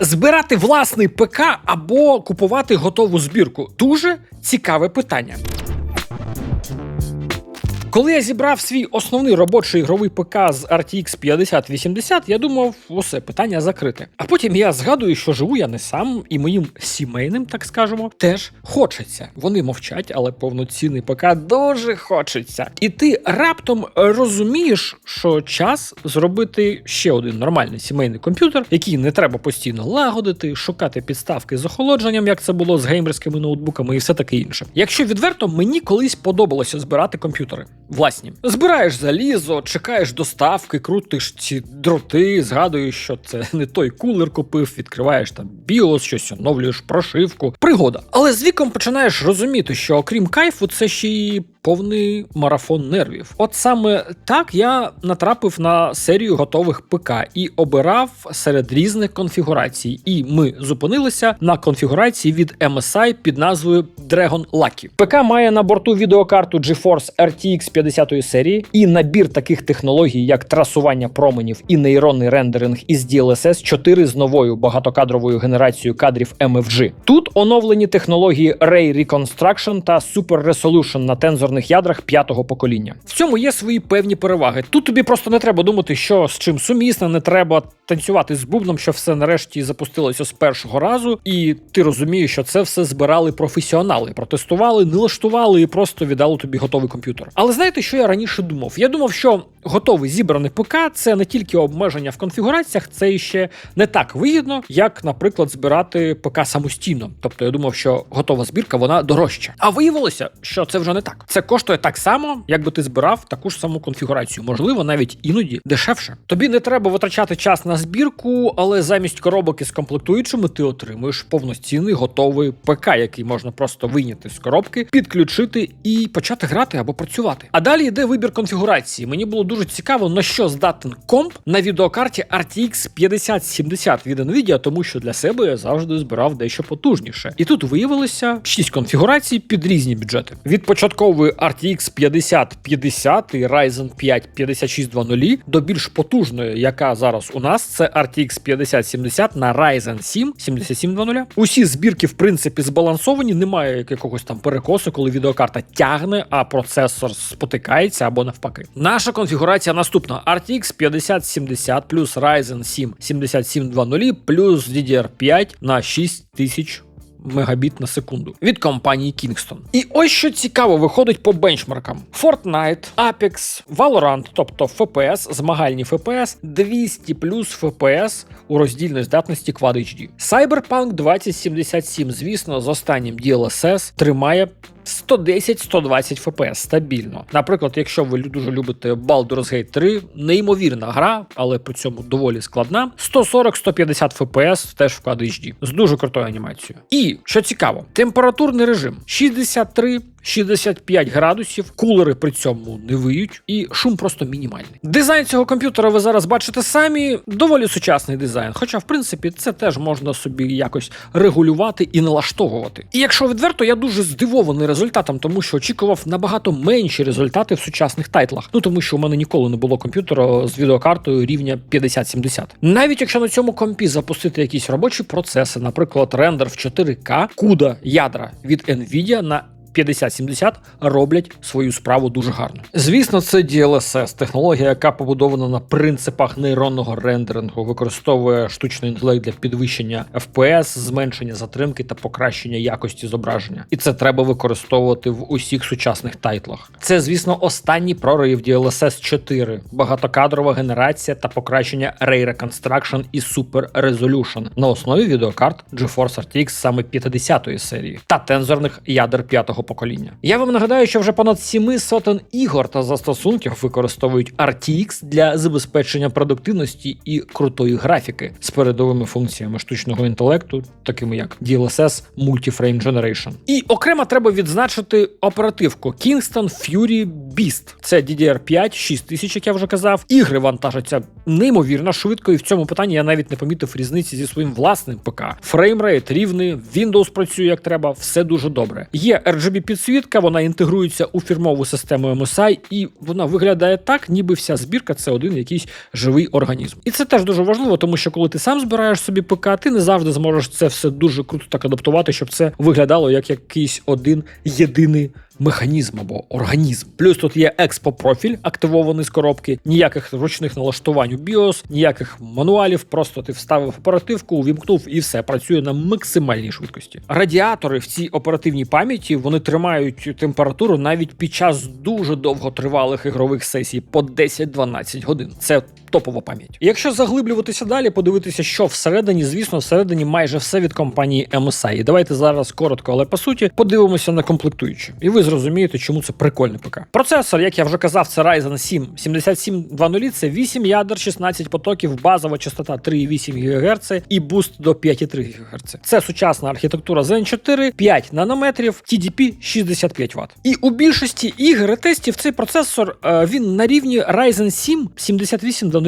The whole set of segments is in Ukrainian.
Збирати власний ПК або купувати готову збірку дуже цікаве питання. Коли я зібрав свій основний робочий ігровий ПК з RTX 5080, я думав, усе питання закрите. А потім я згадую, що живу я не сам, і моїм сімейним, так скажемо, теж хочеться. Вони мовчать, але повноцінний ПК дуже хочеться. І ти раптом розумієш, що час зробити ще один нормальний сімейний комп'ютер, який не треба постійно лагодити, шукати підставки з охолодженням, як це було з геймерськими ноутбуками і все таке інше. Якщо відверто, мені колись подобалося збирати комп'ютери. Власні, збираєш залізо, чекаєш доставки, крутиш ці дроти, згадуєш, що це не той кулер купив, відкриваєш там біос, щось оновлюєш прошивку. Пригода. Але з віком починаєш розуміти, що окрім кайфу, це ще й повний марафон нервів. От саме так я натрапив на серію готових ПК і обирав серед різних конфігурацій. І ми зупинилися на конфігурації від MSI під назвою Dragon Lucky. ПК має на борту відеокарту GeForce RTX 50 серії і набір таких технологій, як трасування променів і нейронний рендеринг із DLSS 4 з новою багатокадровою генерацією кадрів MFG. Тут оновлені технології Ray Reconstruction та Super Resolution на тензорних ядрах п'ятого покоління. В цьому є свої певні переваги. Тут тобі просто не треба думати, що з чим сумісно, не треба танцювати з бубном, що все нарешті запустилося з першого разу, і ти розумієш, що це все збирали професіонали, протестували, налаштували і просто віддали тобі готовий комп'ютер. Але знаєте, що я раніше думав? Я думав, що готовий зібраний ПК це не тільки обмеження в конфігураціях, це ще не так вигідно, як, наприклад, збирати ПК самостійно. Тобто я думав, що готова збірка вона дорожча. А виявилося, що це вже не так. Це коштує так само, якби ти збирав таку ж саму конфігурацію, можливо, навіть іноді дешевше. Тобі не треба витрачати час на збірку, але замість коробок із комплектуючими ти отримуєш повноцінний готовий ПК, який можна просто вийняти з коробки, підключити і почати грати або працювати. А далі йде вибір конфігурації. Мені було дуже цікаво, на що здатен комп на відеокарті RTX 5070 від Nvidia, тому що для себе я завжди збирав дещо потужніше. І тут виявилося 6 конфігурацій під різні бюджети. Від початкової RTX 5050 і Ryzen 5 5620 до більш потужної, яка зараз у нас, це RTX 5070 на Ryzen 7 7720. Усі збірки, в принципі, збалансовані, немає якогось там перекосу, коли відеокарта тягне, а процесор спотикається або навпаки. Наша конфігурація наступна: RTX 5070 плюс Ryzen 7 7720 плюс DDR5 на 6000 мегабіт на секунду від компанії Kingston. І ось що цікаво виходить по бенчмаркам: Fortnite, Apex, Valorant, тобто FPS, змагальні FPS, 200 плюс FPS у роздільної здатності Quad HD. Cyberpunk 2077, звісно, з останнім DLSS тримає 110-120 FPS стабільно. Наприклад, якщо ви дуже любите Baldur's Gate 3, неймовірна гра, але при цьому доволі складна. 140-150 FPS теж в HD з дуже крутою анімацією. І що цікаво, температурний режим 63 65 градусів, кулери при цьому не виють, і шум просто мінімальний. Дизайн цього комп'ютера ви зараз бачите самі. Доволі сучасний дизайн. Хоча, в принципі, це теж можна собі якось регулювати і налаштовувати. І якщо відверто, я дуже здивований результатом, тому що очікував набагато менші результати в сучасних тайтлах. Ну тому що у мене ніколи не було комп'ютера з відеокартою рівня 5070. Навіть якщо на цьому компі запустити якісь робочі процеси, наприклад, рендер в 4К, CUDA ядра від Nvidia на 5070 роблять свою справу дуже гарно. Звісно, це DLSS, технологія, яка побудована на принципах нейронного рендерингу, використовує штучний інтелект для підвищення FPS, зменшення затримки та покращення якості зображення. І це треба використовувати в усіх сучасних тайтлах. Це, звісно, останній прорив DLSS 4, багатокадрова генерація та покращення Ray Reconstruction і Super Resolution на основі відеокарт GeForce RTX саме 50-ї серії та тензорних ядер п'ятого покоління. Я вам нагадаю, що вже понад 7 сотень ігор та застосунків використовують RTX для забезпечення продуктивності і крутої графіки з передовими функціями штучного інтелекту, такими як DLSS Multiframe Generation. І окремо треба відзначити оперативку Kingston Fury Beast. Це DDR5 6000, як я вже казав. Ігри вантажаться неймовірно швидко, і в цьому питанні я навіть не помітив різниці зі своїм власним ПК. Фреймрейт рівний, Windows працює як треба, все дуже добре. Є RGB собі підсвітка, вона інтегрується у фірмову систему MSI, і вона виглядає так, ніби вся збірка це один якийсь живий організм. І це теж дуже важливо, тому що коли ти сам збираєш собі ПК, ти не завжди зможеш це все дуже круто так адаптувати, щоб це виглядало як якийсь один єдиний. Механізм або організм. Плюс тут є експо-профіль, активований з коробки, ніяких ручних налаштувань у BIOS, ніяких мануалів. Просто ти вставив оперативку, увімкнув і все працює на максимальній швидкості. Радіатори в цій оперативній пам'яті вони тримають температуру навіть під час дуже довготривалих ігрових сесій по 10-12 годин. Це топова пам'ять. Якщо заглиблюватися далі, подивитися, що всередині, звісно, всередині майже все від компанії MSI. І давайте зараз коротко, але по суті, подивимося на комплектуючі. І ви зрозумієте, чому це прикольний ПК. Процесор, як я вже казав, це Ryzen 7 7700, це 8 ядер, 16 потоків, базова частота 3,8 ГГц і буст до 5,3 ГГц. Це сучасна архітектура Zen 4, 5 нанометрів, TDP 65 Вт. І у більшості ігр і тестів цей процесор е, він на рівні Ryzen 7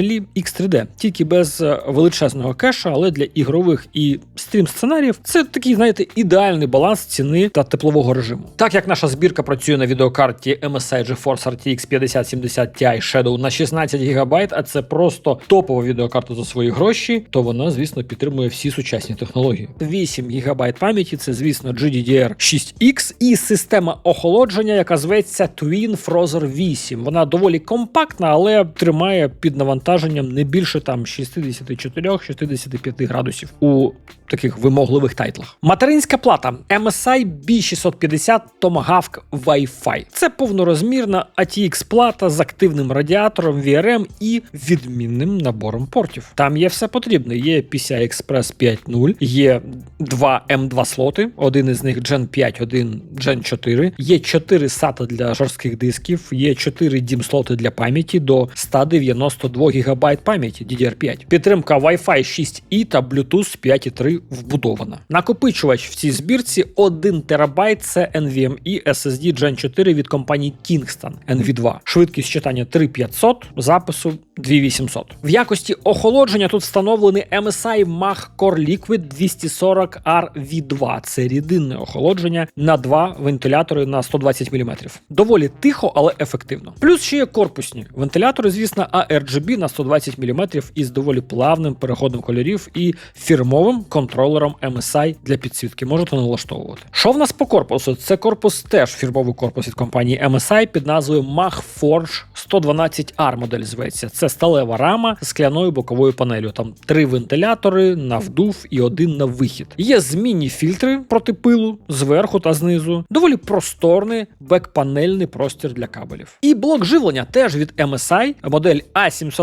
7800 X3D, тільки без е, величезного кеша, але для ігрових і стрім сценаріїв це такий, знаєте, ідеальний баланс ціни та теплового режиму. Так як наша збірка працює на відеокарті MSI GeForce RTX 5070 Ti Shadow на 16 ГБ, а це просто топова відеокарта за свої гроші, то вона, звісно, підтримує всі сучасні технології. 8 ГБ пам'яті це, звісно, GDDR 6X і система охолодження, яка зветься Twin Frozr 8. Вона доволі компактна, але тримає під навантаженням не більше там 64-65 градусів у таких вимогливих тайтлах. Материнська плата MSI B650 Tomahawk Wi-Fi. Це повнорозмірна ATX плата з активним радіатором VRM і відмінним набором портів. Там є все потрібне. Є PCI Express 5.0, є два M2 слоти, один із них Gen 5, один Gen 4. Є 4 SATA для жорстких дисків, є 4 DIMM слоти для пам'яті до 192 ГБ пам'яті DDR5. Підтримка Wi-Fi 6E та Bluetooth 5.3 вбудована. Накопичувач в цій збірці 1 ТБ це NVMe SSD Gen 4 від компанії Kingston NV2. Швидкість читання 3500, запису 2800. В якості охолодження тут встановлений MSI Mach Core Liquid 240 RV2. Це рідинне охолодження на два вентилятори на 120 мм. Доволі тихо, але ефективно. Плюс ще є корпусні вентилятори, звісно, ARGB на 120 мм із доволі плавним переходом кольорів і фірмовим контролером MSI для підсвітки. Можете налаштовувати. Що в нас по корпусу? Це корпус теж фірмовий корпус від компанії MSI під назвою Mach Forge 112R модель зветься. Це сталева рама з скляною боковою панелью. Там три вентилятори на вдув і один на вихід. Є змінні фільтри проти пилу зверху та знизу. Доволі просторний бекпанельний простір для кабелів. І блок живлення теж від MSI, модель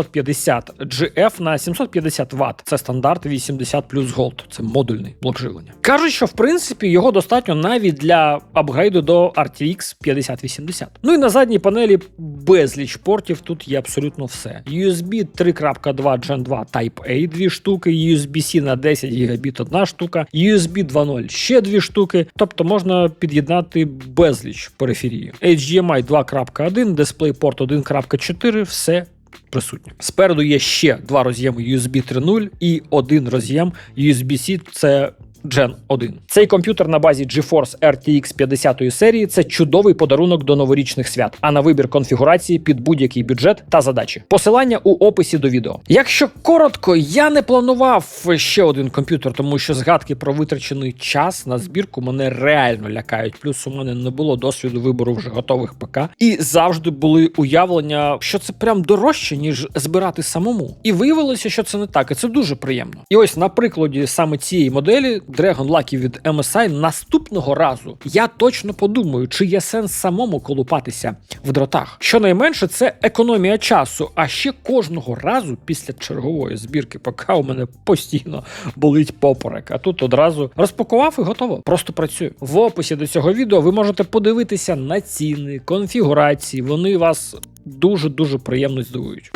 A750 GF на 750 Вт. Це стандарт 80 плюс Gold. Це модульний блок живлення. Кажуть, що в принципі його достатньо навіть для апгрейду до RTX 5080. Ну і на задній панелі безліч портів. Тут є абсолютно все. USB 3.2 Gen 2 Type A дві штуки, USB-C на 10 Гбіт одна штука, USB 2.0 ще дві штуки. Тобто можна під'єднати безліч периферії. HDMI 2.1, DisplayPort 1.4, все. Присутні. Спереду є ще два роз'єми USB 3.0 і один роз'єм USB-C. Це Gen 1. Цей комп'ютер на базі GeForce RTX 50 серії це чудовий подарунок до новорічних свят, а на вибір конфігурації під будь-який бюджет та задачі. Посилання у описі до відео. Якщо коротко, я не планував ще один комп'ютер, тому що згадки про витрачений час на збірку мене реально лякають. Плюс у мене не було досвіду вибору вже готових ПК, і завжди були уявлення, що це прям дорожче, ніж збирати самому. І виявилося, що це не так, і це дуже приємно. І ось на прикладі саме цієї моделі. Dragon Lucky від MSI наступного разу я точно подумаю, чи є сенс самому колупатися в дротах. Щонайменше це економія часу. А ще кожного разу після чергової збірки ПК у мене постійно болить поперек. А тут одразу розпакував і готово. Просто працює. В описі до цього відео ви можете подивитися на ціни, конфігурації. Вони вас дуже дуже приємно здивують.